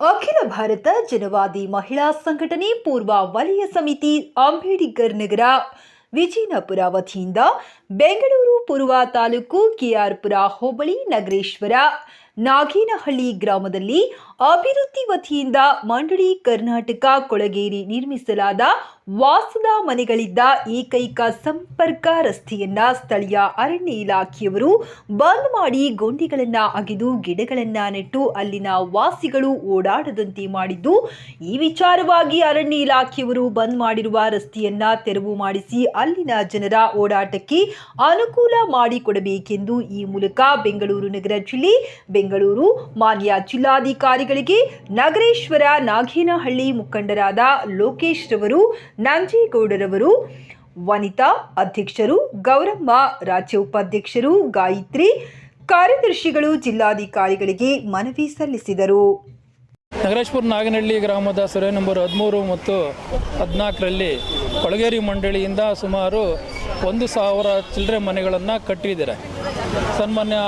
ಅಖಿಲ ಭಾರತ ಜನವಾದಿ ಮಹಿಳಾ ಸಂಘಟನೆ ಪೂರ್ವ ವಲಯ ಸಮಿತಿ ಅಂಬೇಡ್ಕರ್ ನಗರ, ವಿಜಯನಪುರ ವತಿಯಿಂದ ಬೆಂಗಳೂರು ಪೂರ್ವ ತಾಲೂಕು ಕೆಆರ್ಪುರ ಹೋಬಳಿ ನಗರೇಶ್ವರ ನಾಗೇನಹಳ್ಳಿ ಗ್ರಾಮದಲ್ಲಿ ಅಭಿವೃದ್ಧಿ ವತಿಯಿಂದ ಮಂಡಳಿ ಕರ್ನಾಟಕ ಕೊಳಗೇರಿ ನಿರ್ಮಿಸಲಾದ ವಾಸದ ಮನೆಗಳಿದ್ದ ಏಕೈಕ ಸಂಪರ್ಕ ರಸ್ತೆಯನ್ನ ಸ್ಥಳೀಯ ಅರಣ್ಯ ಇಲಾಖೆಯವರು ಬಂದ್ ಮಾಡಿ ಗೊಂಡಿಗಳನ್ನ ಅಗೆದು ಗಿಡಗಳನ್ನ ನೆಟ್ಟು ಅಲ್ಲಿನ ವಾಸಿಗಳು ಓಡಾಡದಂತೆ ಮಾಡಿದ್ದು, ಈ ವಿಚಾರವಾಗಿ ಅರಣ್ಯ ಇಲಾಖೆಯವರು ಬಂದ್ ಮಾಡಿರುವ ರಸ್ತೆಯನ್ನ ತೆರವು ಮಾಡಿಸಿ ಅಲ್ಲಿನ ಜನರ ಓಡಾಟಕ್ಕೆ ಅನುಕೂಲ ಮಾಡಿಕೊಡಬೇಕೆಂದು ಈ ಮೂಲಕ ಬೆಂಗಳೂರು ನಗರ ಜಿಲ್ಲೆ ಬೆಂಗಳೂರು ಮಾನ್ಯ ಜಿಲ್ಲಾಧಿಕಾರಿಗಳಿಗೆ ನಾಗರೇಶ್ವರ ನಾಗೇನಹಳ್ಳಿ ಮುಖಂಡರಾದ ಲೋಕೇಶ್ ರವರು, ನಂಜೇಗೌಡರವರು, ವನಿತಾ ಅಧ್ಯಕ್ಷರು, ಗೌರಮ್ಮ ರಾಜ್ಯ ಉಪಾಧ್ಯಕ್ಷರು, ಗಾಯತ್ರಿ ಕಾರ್ಯದರ್ಶಿಗಳು, ಜಿಲ್ಲಾಧಿಕಾರಿಗಳಿಗೆ ಮನವಿ ಸಲ್ಲಿಸಿದರು. ನಗರೇಶ್ವರ ನಾಗನಹಳ್ಳಿ ಗ್ರಾಮದ ಸರ್ವೆ ನಂಬರ್ ಹದಿಮೂರು ಮತ್ತು ಹದಿನಾಲ್ಕರಲ್ಲಿ ಕೊಳಗೇರಿ ಮಂಡಳಿಯಿಂದ ಸುಮಾರು ಒಂದು ಸಾವಿರ ಚಿಲ್ಲರೆ ಮನೆಗಳನ್ನು ಕಟ್ಟಿದ್ದಾರೆ. ಸನ್ಮಾನ್ಯ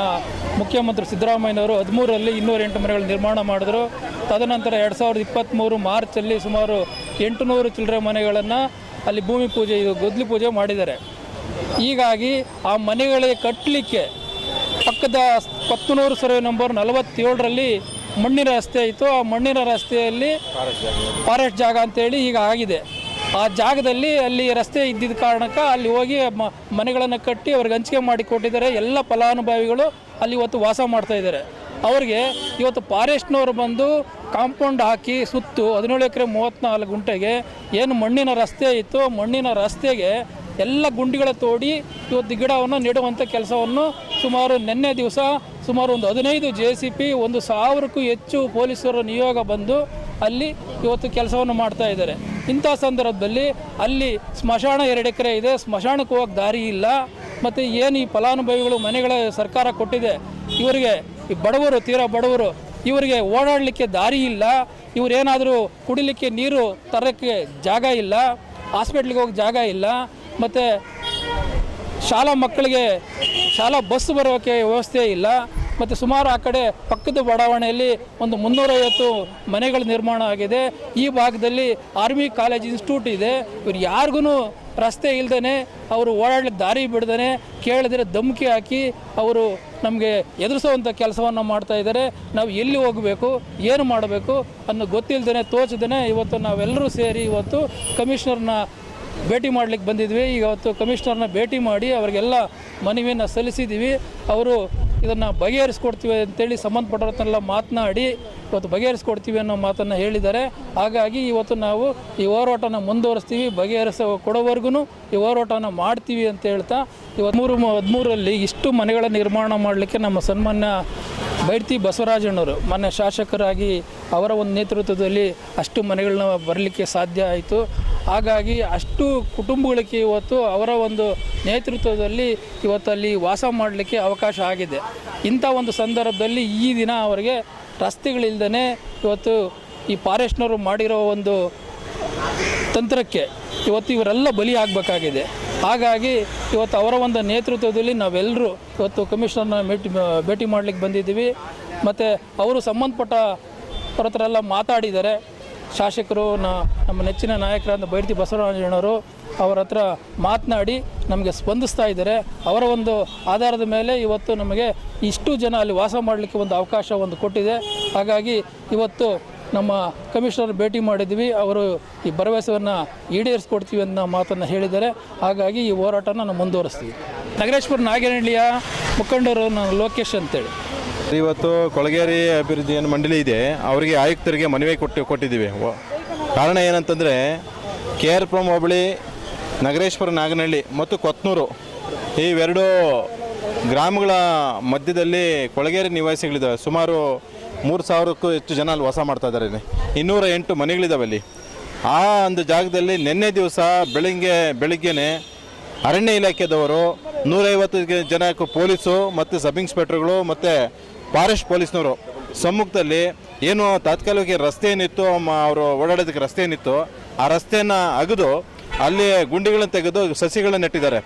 ಮುಖ್ಯಮಂತ್ರಿ ಸಿದ್ದರಾಮಯ್ಯನವರು ಹದಿಮೂರರಲ್ಲಿ ಇನ್ನೂರ ಎಂಟು ಮನೆಗಳು ನಿರ್ಮಾಣ ಮಾಡಿದ್ರು. ತದನಂತರ ಎರಡು ಸಾವಿರದ ಇಪ್ಪತ್ತ್ಮೂರು ಮಾರ್ಚಲ್ಲಿ ಸುಮಾರು ಎಂಟುನೂರು ಚಿಲ್ಲರೆ ಮನೆಗಳನ್ನು ಅಲ್ಲಿ ಭೂಮಿ ಪೂಜೆ ಇದು ಗೊದ್ಲಿ ಪೂಜೆ ಮಾಡಿದ್ದಾರೆ. ಹೀಗಾಗಿ ಆ ಮನೆಗಳಿಗೆ ಕಟ್ಟಲಿಕ್ಕೆ ಪಕ್ಕದ ಕೊತ್ತನೂರು ಸರ್ವೆ ನಂಬರ್ ನಲವತ್ತೇಳರಲ್ಲಿ ಮಣ್ಣಿನ ರಸ್ತೆ ಇತ್ತು. ಆ ಮಣ್ಣಿನ ರಸ್ತೆಯಲ್ಲಿ ಫಾರೆಸ್ಟ್ ಜಾಗ ಅಂತೇಳಿ ಈಗ ಆಗಿದೆ. ಆ ಜಾಗದಲ್ಲಿ ಅಲ್ಲಿ ರಸ್ತೆ ಇದ್ದಿದ್ದ ಕಾರಣಕ್ಕೆ ಅಲ್ಲಿ ಹೋಗಿ ಮನೆಗಳನ್ನು ಕಟ್ಟಿ ಅವ್ರಿಗೆ ಹಂಚಿಕೆ ಮಾಡಿ ಕೊಟ್ಟಿದ್ದಾರೆ. ಎಲ್ಲ ಫಲಾನುಭವಿಗಳು ಅಲ್ಲಿ ಇವತ್ತು ವಾಸ ಮಾಡ್ತಾ ಇದ್ದಾರೆ. ಅವ್ರಿಗೆ ಇವತ್ತು ಫಾರೆಸ್ಟ್ನವರು ಬಂದು ಕಾಂಪೌಂಡ್ ಹಾಕಿ ಸುತ್ತು ಹದಿನೇಳು ಎಕರೆ ಮೂವತ್ತ್ನಾಲ್ಕು ಗುಂಟೆಗೆ ಏನು ಮಣ್ಣಿನ ರಸ್ತೆ ಇತ್ತು, ಮಣ್ಣಿನ ರಸ್ತೆಗೆ ಎಲ್ಲ ಗುಂಡಿಗಳ ತೋಡಿ ಇವತ್ತು ಗಿಡವನ್ನು ನೆಡುವಂಥ ಕೆಲಸವನ್ನು ಸುಮಾರು ನಿನ್ನೆ ದಿವಸ ಸುಮಾರು ಒಂದು ಹದಿನೈದು ಜೆ ಸಿ ಪಿ ಒಂದು ಸಾವಿರಕ್ಕೂ ಹೆಚ್ಚು ಪೊಲೀಸರು ನಿಯೋಗ ಬಂದು ಅಲ್ಲಿ ಇವತ್ತು ಕೆಲಸವನ್ನು ಮಾಡ್ತಾ ಇದ್ದಾರೆ. ಇಂಥ ಸಂದರ್ಭದಲ್ಲಿ ಅಲ್ಲಿ ಸ್ಮಶಾನ ಎರಡು ಎಕರೆ ಇದೆ, ಸ್ಮಶಾನಕ್ಕೆ ಹೋಗಕ್ಕೆ ದಾರಿ ಇಲ್ಲ, ಮತ್ತು ಏನು ಈ ಫಲಾನುಭವಿಗಳು ಮನೆಗಳ ಸರ್ಕಾರ ಕೊಟ್ಟಿದೆ, ಇವರಿಗೆ ಈ ಬಡವರು, ತೀರಾ ಬಡವರು, ಇವರಿಗೆ ಓಡಾಡಲಿಕ್ಕೆ ದಾರಿ ಇಲ್ಲ, ಇವರೇನಾದರೂ ಕುಡಿಲಿಕ್ಕೆ ನೀರು ತರೋಕ್ಕೆ ಜಾಗ ಇಲ್ಲ, ಹಾಸ್ಪಿಟ್ಲಿಗೆ ಹೋಗಿ ಜಾಗ ಇಲ್ಲ, ಮತ್ತು ಶಾಲಾ ಮಕ್ಕಳಿಗೆ ಶಾಲಾ ಬಸ್ ಬರೋಕ್ಕೆ ವ್ಯವಸ್ಥೆ ಇಲ್ಲ ಮತ್ತು ಸುಮಾರು ಆ ಕಡೆ ಪಕ್ಕದ ಬಡಾವಣೆಯಲ್ಲಿ ಒಂದು ಮುನ್ನೂರೈವತ್ತು ಮನೆಗಳ ನಿರ್ಮಾಣ ಆಗಿದೆ. ಈ ಭಾಗದಲ್ಲಿ ಆರ್ಮಿ ಕಾಲೇಜ್ ಇನ್ಸ್ಟಿಟ್ಯೂಟ್ ಇದೆ. ಇವ್ರು ಯಾರಿಗೂ ರಸ್ತೆ ಇಲ್ದೇ ಅವರು ಓಡಾಡಲಿ, ದಾರಿ ಬಿಡ್ದೇ ಕೇಳಿದ್ರೆ ಧಮಕಿ ಹಾಕಿ ಅವರು ನಮಗೆ ಎದುರಿಸುವಂಥ ಕೆಲಸವನ್ನು ಮಾಡ್ತಾ ಇದ್ದಾರೆ. ನಾವು ಎಲ್ಲಿ ಹೋಗಬೇಕು, ಏನು ಮಾಡಬೇಕು ಅನ್ನೋ ಗೊತ್ತಿಲ್ಲದೇ ತೋಚದೇ ಇವತ್ತು ನಾವೆಲ್ಲರೂ ಸೇರಿ ಇವತ್ತು ಕಮಿಷನರ್ನ ಭೇಟಿ ಮಾಡ್ಲಿಕ್ಕೆ ಬಂದಿದ್ವಿ. ಈಗ ಅವತ್ತು ಕಮಿಷನರ್ನ ಭೇಟಿ ಮಾಡಿ ಅವರಿಗೆಲ್ಲ ಮನವಿಯನ್ನು ಸಲ್ಲಿಸಿದ್ದೀವಿ ಅವರು ಇದನ್ನು ಬಗೆಹರಿಸ್ಕೊಡ್ತೀವಿ ಅಂತೇಳಿ ಸಂಬಂಧಪಟ್ಟವ್ರನ್ನೆಲ್ಲ ಮಾತನಾಡಿ ಇವತ್ತು ಬಗೆಹರಿಸ್ಕೊಡ್ತೀವಿ ಅನ್ನೋ ಮಾತನ್ನು ಹೇಳಿದ್ದಾರೆ. ಹಾಗಾಗಿ ಇವತ್ತು ನಾವು ಈ ಹೋರಾಟನ ಮುಂದುವರಿಸ್ತೀವಿ, ಬಗೆಹರಿಸ ಕೊಡೋವರೆಗೂ ಈ ಹೋರಾಟನ ಮಾಡ್ತೀವಿ ಅಂತ ಹೇಳ್ತಾ ಇವತ್ತು ಮೂರು ಹದಿಮೂರಲ್ಲಿ ಇಷ್ಟು ಮನೆಗಳ ನಿರ್ಮಾಣ ಮಾಡಲಿಕ್ಕೆ ನಮ್ಮ ಸನ್ಮಾನ್ಯ ಬೈರ್ತಿ ಬಸವರಾಜಣ್ಣವರು ಮೊನ್ನೆ ಶಾಸಕರಾಗಿ ಅವರ ಒಂದು ನೇತೃತ್ವದಲ್ಲಿ ಅಷ್ಟು ಮನೆಗಳನ್ನ ಬರಲಿಕ್ಕೆ ಸಾಧ್ಯ ಆಯಿತು. ಹಾಗಾಗಿ ಅಷ್ಟು ಕುಟುಂಬಗಳಿಗೆ ಇವತ್ತು ಅವರ ಒಂದು ನೇತೃತ್ವದಲ್ಲಿ ಇವತ್ತಲ್ಲಿ ವಾಸ ಮಾಡಲಿಕ್ಕೆ ಅವಕಾಶ ಆಗಿದೆ. ಇಂಥ ಒಂದು ಸಂದರ್ಭದಲ್ಲಿ ಈ ದಿನ ಅವರಿಗೆ ರಸ್ತೆಗಳಿಲ್ದೇ ಇವತ್ತು ಈ ಫಾರೆಸ್ಟ್ನವರು ಮಾಡಿರೋ ಒಂದು ತಂತ್ರಕ್ಕೆ ಇವತ್ತು ಇವರೆಲ್ಲ ಬಲಿ ಆಗಬೇಕಾಗಿದೆ. ಹಾಗಾಗಿ ಇವತ್ತು ಅವರ ಒಂದು ನೇತೃತ್ವದಲ್ಲಿ ನಾವೆಲ್ಲರೂ ಇವತ್ತು ಕಮಿಷನರ್ನ ಭೇಟಿ ಭೇಟಿ ಮಾಡಲಿಕ್ಕೆ ಬಂದಿದ್ದೀವಿ. ಮತ್ತು ಅವರು ಸಂಬಂಧಪಟ್ಟ ಹೊರತರೆಲ್ಲ ಮಾತಾಡಿದ್ದಾರೆ. ಶಾಸಕರು ನಮ್ಮ ನೆಚ್ಚಿನ ನಾಯಕರಾದ ಬೈರ್ತಿ ಬಸವರಾಜಣ್ಣವರು ಅವರ ಹತ್ರ ಮಾತನಾಡಿ ನಮಗೆ ಸ್ಪಂದಿಸ್ತಾ ಇದ್ದಾರೆ. ಅವರ ಒಂದು ಆಧಾರದ ಮೇಲೆ ಇವತ್ತು ನಮಗೆ ಇಷ್ಟು ಜನ ಅಲ್ಲಿ ವಾಸ ಮಾಡಲಿಕ್ಕೆ ಒಂದು ಅವಕಾಶ ಒಂದು ಕೊಟ್ಟಿದೆ. ಹಾಗಾಗಿ ಇವತ್ತು ನಮ್ಮ ಕಮಿಷನರ್ ಭೇಟಿ ಮಾಡಿದ್ವಿ. ಅವರು ಈ ಭರವಸೆಯನ್ನು ಈಡೇರಿಸ್ಕೊಡ್ತೀವಿ ಅನ್ನೋ ಮಾತನ್ನು ಹೇಳಿದ್ದಾರೆ. ಹಾಗಾಗಿ ಈ ಹೋರಾಟನ ನಾವು ಮುಂದುವರಿಸ್ತೀವಿ. ನಗರೇಶ್ವರ ನಾಗೇನಹಳ್ಳಿಯ ಮುಖಂಡರು ನಾನು ಲೋಕೇಶ್ ಅಂತೇಳಿ. ಇವತ್ತು ಕೊಳಗೇರಿ ಅಭಿವೃದ್ಧಿ ಏನು ಮಂಡಳಿ ಇದೆ, ಅವರಿಗೆ ಆಯುಕ್ತರಿಗೆ ಮನವಿ ಕೊಟ್ಟು ಕೊಟ್ಟಿದ್ದೀವಿ. ಕಾರಣ ಏನಂತಂದರೆ ಕೆ ಆರ್ ಪುರಂ ಹೋಬಳಿ ನಗರೇಶ್ವರ ನಾಗನಹಳ್ಳಿ ಮತ್ತು ಕೊತ್ನೂರು ಇವೆರಡು ಗ್ರಾಮಗಳ ಮಧ್ಯದಲ್ಲಿ ಕೊಳಗೇರಿ ನಿವಾಸಿಗಳಿದ್ದಾವೆ. ಸುಮಾರು ಮೂರು ಸಾವಿರಕ್ಕೂ ಹೆಚ್ಚು ಜನ ಅಲ್ಲಿ ವಾಸ ಮಾಡ್ತಾ ಇದ್ದಾರೆ ಇನ್ನೂರ ಎಂಟು ಮನೆಗಳಿದ್ದಾವೆ ಅಲ್ಲಿ. ಆ ಒಂದು ಜಾಗದಲ್ಲಿ ನಿನ್ನೆ ದಿವಸ ಬೆಳಗ್ಗೆ, ಬೆಳಿಗ್ಗೆನೆ ಅರಣ್ಯ ಇಲಾಖೆದವರು ನೂರೈವತ್ತು ಜನಕ್ಕೂ ಪೊಲೀಸು ಮತ್ತು ಸಬ್ ಇನ್ಸ್ಪೆಕ್ಟರ್ಗಳು ಮತ್ತು ಫಾರೆಸ್ಟ್ ಪೊಲೀಸ್ನವರು ಸಮ್ಮುಖದಲ್ಲಿ ಏನು ತಾತ್ಕಾಲಿಕ ರಸ್ತೆ ಏನಿತ್ತು ಅವರು ಓಡಾಡೋದಕ್ಕೆ ರಸ್ತೆ ಏನಿತ್ತು ಆ ರಸ್ತೆಯನ್ನು ಅಗೆದು ಅಲ್ಲಿ ಗುಂಡಿಗಳನ್ನು ತೆಗೆದು ಸಸಿಗಳನ್ನ ನೆಟ್ಟಿದ್ದಾರೆ.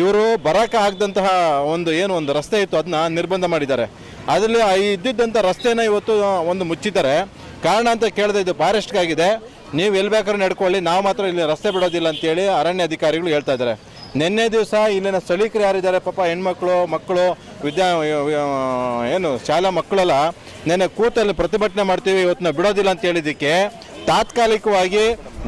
ಇವರು ಬರಕ್ಕೆ ಆಗದಂತಹ ಒಂದು ಏನು ಒಂದು ರಸ್ತೆ ಇತ್ತು ಅದನ್ನ ನಿರ್ಬಂಧ ಮಾಡಿದ್ದಾರೆ. ಅದರಲ್ಲಿ ಇದ್ದಿದ್ದಂಥ ರಸ್ತೆನ ಇವತ್ತು ಒಂದು ಮುಚ್ಚಿದ್ದಾರೆ. ಕಾರಣ ಅಂತ ಕೇಳಿದೆ ಇದು ಫಾರೆಸ್ಟ್ಗಾಗಿದೆ. ನೀವು ಎಲ್ಲಿ ಬೇಕಾದ್ರೂ ನಡ್ಕೊಳ್ಳಿ, ನಾವು ಮಾತ್ರ ಇಲ್ಲಿ ರಸ್ತೆ ಬಿಡೋದಿಲ್ಲ ಅಂತೇಳಿ ಅರಣ್ಯ ಅಧಿಕಾರಿಗಳು ಹೇಳ್ತಾ ಇದ್ದಾರೆ. ನಿನ್ನೆ ದಿವಸ ಇಲ್ಲಿನ ಸ್ಥಳೀಕರು ಯಾರಿದ್ದಾರೆ? ಪಾಪ ಹೆಣ್ಮಕ್ಳು, ಮಕ್ಕಳು, ವಿದ್ಯಾ ಏನು, ಶಾಲಾ ಮಕ್ಕಳೆಲ್ಲ, ನಿನ್ನೆ ಕೂತಲ್ಲಿ ಪ್ರತಿಭಟನೆ ಮಾಡ್ತೀವಿ ಇವತ್ತನ್ನ ಬಿಡೋದಿಲ್ಲ ಅಂತ ಹೇಳಿದ್ದಕ್ಕೆ ತಾತ್ಕಾಲಿಕವಾಗಿ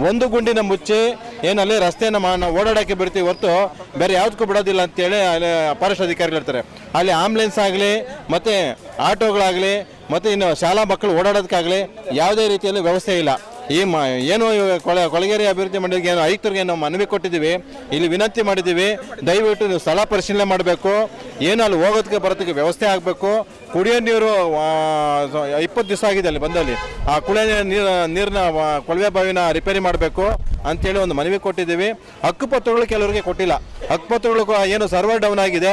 ಒಂದು ಗುಂಡಿನ ಮುಚ್ಚಿ ಏನಲ್ಲಿ ರಸ್ತೆಯನ್ನ ರಸ್ತೆಯನ್ನು ಮಾ ನಾವು ಓಡಾಡೋಕ್ಕೆ ಬಿಡ್ತೀವಿ ಹೊರತು ಬೇರೆ ಯಾವುದಕ್ಕೂ ಬಿಡೋದಿಲ್ಲ ಅಂತೇಳಿ ಅಲ್ಲಿ ಫಾರೆಸ್ಟ್ ಅಧಿಕಾರಿಗಳು ಇರ್ತಾರೆ. ಅಲ್ಲಿ ಆಂಬ್ಯುಲೆನ್ಸ್ ಆಗಲಿ, ಮತ್ತು ಆಟೋಗಳಾಗಲಿ, ಮತ್ತು ಇನ್ನು ಶಾಲಾ ಮಕ್ಕಳು ಓಡಾಡೋದಕ್ಕಾಗಲಿ ಯಾವುದೇ ರೀತಿಯಲ್ಲಿ ವ್ಯವಸ್ಥೆ ಇಲ್ಲ. ಈ ಮ ಏನು ಇವಾಗ ಕೊಳ ಕೊಳಗೇರಿ ಅಭಿವೃದ್ಧಿ ಮಂಡಳಿಗೆ ಏನು ಆಯುಕ್ತರಿಗೆ ನಾವು ಮನವಿ ಕೊಟ್ಟಿದ್ದೀವಿ. ಇಲ್ಲಿ ವಿನಂತಿ ಮಾಡಿದ್ದೀವಿ. ದಯವಿಟ್ಟು ನೀವು ಸ್ಥಳ ಪರಿಶೀಲನೆ ಮಾಡಬೇಕು. ಏನು ಅಲ್ಲಿ ಹೋಗೋದಕ್ಕೆ ಬರೋದಕ್ಕೆ ವ್ಯವಸ್ಥೆ ಆಗಬೇಕು. ಕುಡಿಯೋ ನೀರು ಇಪ್ಪತ್ತು ದಿವಸ ಆಗಿದೆ ಅಲ್ಲಿ ಬಂದಲ್ಲಿ. ಆ ಕುಡಿಯೋ ನೀರು ನೀರಿನ ಕೊಳವೆ ಬಾವಿನ ರಿಪೇರಿ ಮಾಡಬೇಕು ಅಂತೇಳಿ ಒಂದು ಮನವಿ ಕೊಟ್ಟಿದ್ದೀವಿ. ಹಕ್ಕುಪತ್ರಗಳು ಕೆಲವರಿಗೆ ಕೊಟ್ಟಿಲ್ಲ. ಹಕ್ಕುಪತ್ರಗಳು ಏನು ಸರ್ವರ್ ಡೌನ್ ಆಗಿದೆ.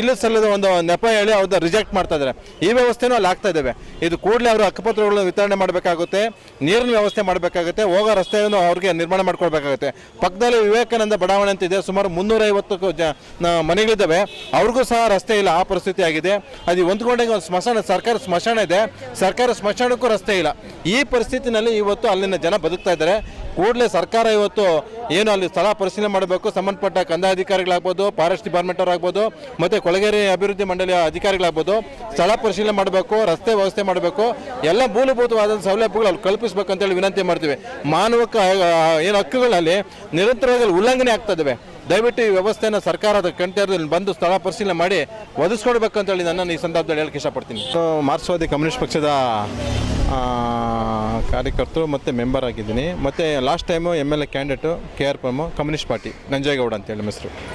ಇಲ್ಲ ಸಲ್ಲದ ಒಂದು ನೆಪ ಹೇಳಿ ಅವ್ರದ್ದು ರಿಜೆಕ್ಟ್ ಮಾಡ್ತಾ ಇದ್ದಾರೆ. ಈ ವ್ಯವಸ್ಥೆನೂ ಅಲ್ಲಿ ಆಗ್ತಾ ಇದ್ದಾವೆ. ಇದು ಕೂಡಲೇ ಅವರು ಹಕ್ಕುಪತ್ರಗಳನ್ನು ವಿತರಣೆ ಮಾಡಬೇಕಾಗುತ್ತೆ. ನೀರಿನ ವ್ಯವಸ್ಥೆ ಮಾಡಬೇಕಾಗುತ್ತೆ. ಹೋಗೋ ರಸ್ತೆಯನ್ನು ಅವ್ರಿಗೆ ನಿರ್ಮಾಣ ಮಾಡ್ಕೊಳ್ಬೇಕಾಗುತ್ತೆ. ಪಕ್ಕದಲ್ಲಿ ವಿವೇಕಾನಂದ ಬಡಾವಣೆ ಅಂತ ಇದೆ. ಸುಮಾರು ಮುನ್ನೂರೈವತ್ತು ಜ ಮನೆಗಳಿದ್ದಾವೆ. ಅವ್ರಿಗೂ ಸಹ ರಸ್ತೆ ಇಲ್ಲ. ಆ ಪರಿಸ್ಥಿತಿ ಆಗಿದೆ. ಅದು ಹೊಂದ್ಕೊಂಡಾಗ ಒಂದು ಸ್ಮಶಾನ, ಸರ್ಕಾರ ಸ್ಮಶಾನ ಇದೆ. ಸರ್ಕಾರ ಸ್ಮಶಾನಕ್ಕೂ ರಸ್ತೆ ಇಲ್ಲ. ಈ ಪರಿಸ್ಥಿತಿನಲ್ಲಿ ಇವತ್ತು ಅಲ್ಲಿನ ಜನ ಬದುಕ್ತಾ ಇದ್ದಾರೆ. ಕೂಡಲೇ ಸರ್ಕಾರ ಇವತ್ತು ಏನು ಅಲ್ಲಿ ಸ್ಥಳ ಪರಿಶೀಲನೆ ಮಾಡಬೇಕು, ಸಂಬಂಧಪಟ್ಟ ಕಂದಾಯ ಅಧಿಕಾರಿಗಳಾಗ್ಬೋದು ಫಾರೆಸ್ಟ್ ಡಿಪಾರ್ಟ್ಮೆಂಟ್ ಅವರಾಗ್ಬೋದು, ಮತ್ತು ಕೊಳಗೇರಿ ಅಭಿವೃದ್ಧಿ ಮಂಡಳಿಯ ಅಧಿಕಾರಿಗಳಾಗ್ಬೋದು ಸ್ಥಳ ಪರಿಶೀಲನೆ ಮಾಡಬೇಕು, ರಸ್ತೆ ವ್ಯವಸ್ಥೆ ಮಾಡಬೇಕು, ಎಲ್ಲ ಮೂಲಭೂತವಾದ ಸೌಲಭ್ಯಗಳು ಅಲ್ಲಿ ಕಲ್ಪಿಸಬೇಕು ಅಂತೇಳಿ ವಿನಂತಿ ಮಾಡ್ತೀವಿ. ಮಾನವಕ ಏನು ಹಕ್ಕುಗಳಲ್ಲಿ ನಿರಂತರವಾಗಿ ಉಲ್ಲಂಘನೆ ಆಗ್ತಾ ಇದ್ದಾವೆ ದಯವಿಟ್ಟು ಈ ವ್ಯವಸ್ಥೆನ ಸರ್ಕಾರದ ಕಂಟೇರದಲ್ಲಿ ಬಂದು ಸ್ಥಳ ಪರಿಶೀಲನೆ ಮಾಡಿ ಒದಗಿಸ್ಕೊಡ್ಬೇಕಂತೇಳಿ ನಾನು ಈ ಸಂದರ್ಭದಲ್ಲಿ ಹೇಳಕ್ಕೆ ಇಷ್ಟಪಡ್ತೀನಿ. ಮಾರ್ಕ್ಸ್ವಾದಿ ಕಮ್ಯುನಿಸ್ಟ್ ಪಕ್ಷದ ಕಾರ್ಯಕರ್ತರು ಮತ್ತು ಮೆಂಬರ್ ಆಗಿದ್ದೀನಿ. ಮತ್ತು last time M L A candidate K R Pammu communist party, Nanjegowda ಅಂತೇಳಿ ನಮ್ಮ ಹೆಸರು.